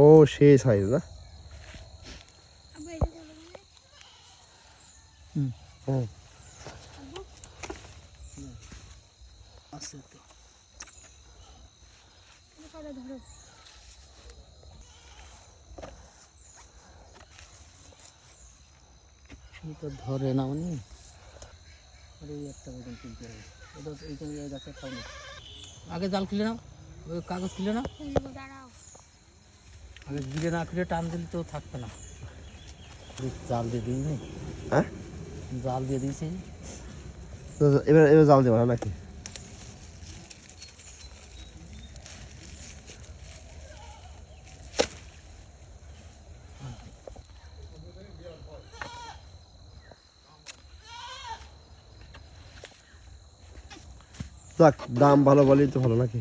ও সেই সাইজ না? ধরো? না উনি। আরে একটা বেতন তুলতে হবে। এটা এইখানে এই গাছের খাও আগে জাল খুলে নাও। ওই কাগজ খুলে দাঁড়াও আগে না খুলে টান দিলে তো থাকবে না। জাল দিয়ে দিই নি হ্যাঁ? জাল দিয়ে দিয়েছি। এবার এবার জাল দেবো না নাকি? যাক দাম ভালো বলেই তো ভালো নাকি?